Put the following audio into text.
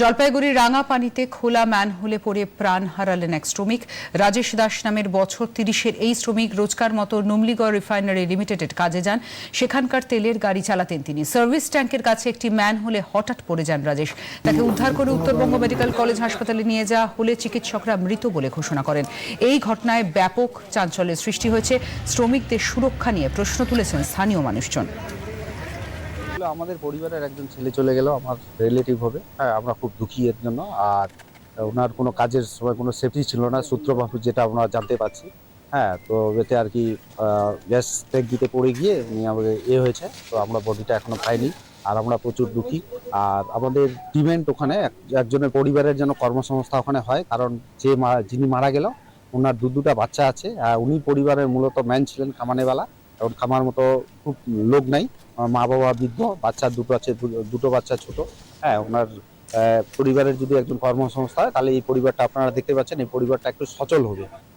জলপাইগুড়ির রাঙাপানিতে খোলা ম্যানহোলে পড়ে প্রাণ হারালেন এক শ্রমিক। রাজেশ দাস নামের বছর তিরিশের এই শ্রমিক রোজকার মতো নুমলিগড় রিফাইনারি লিমিটেডের কাজে যান। সেখানকার তেলের গাড়ি চালাতেন তিনি। সার্ভিস ট্যাঙ্কের কাছে একটি ম্যানহোলে হঠাৎ পড়ে যান রাজেশ। তাকে উদ্ধার করে উত্তরবঙ্গ মেডিকেল কলেজ হাসপাতালে নিয়ে যাওয়া হলে চিকিৎসকরা মৃত বলে ঘোষণা করেন। এই ঘটনায় ব্যাপক চাঞ্চল্যের সৃষ্টি হয়েছে। শ্রমিকদের সুরক্ষা নিয়ে প্রশ্ন তুলেছেন স্থানীয় মানুষজন। আমাদের পরিবারের একজন ছেলে চলে গেল, আমার রিলেটিভ হবে। হ্যাঁ আমরা খুব দুঃখী এর জন্য। আর ওনার কোনো কাজের সময় কোনো সেফটি ছিল না সূত্রবাহু যেটা আমরা জানতে পারছি। হ্যাঁ তো এতে আর কি গ্যাস ট্যাঙ্কিতে পড়ে গিয়ে উনি আমাদের এ হয়েছে। তো আমরা বডিটা এখনও পাইনি আর আমরা প্রচুর দুঃখী। আর আমাদের ডিমেন্ট ওখানে একজনের পরিবারের জন্য কর্মসংস্থা ওখানে হয়। কারণ যে যিনি মারা গেল, ওনার দু দুটা বাচ্চা আছে। উনি পরিবারের মূলত ম্যান ছিলেন খামানেওয়ালা কারণ খামার মতো খুব লোক নাই। আমার মা বাবা বৃদ্ধ, বাচ্চা দুটো আছে দুটো বাচ্চা ছোট। হ্যাঁ ওনার পরিবারের যদি একজন কর্মসংস্থা হয়, তাহলে এই পরিবারটা আপনারা দেখতে পাচ্ছেন, এই পরিবারটা একটু সচল হবে।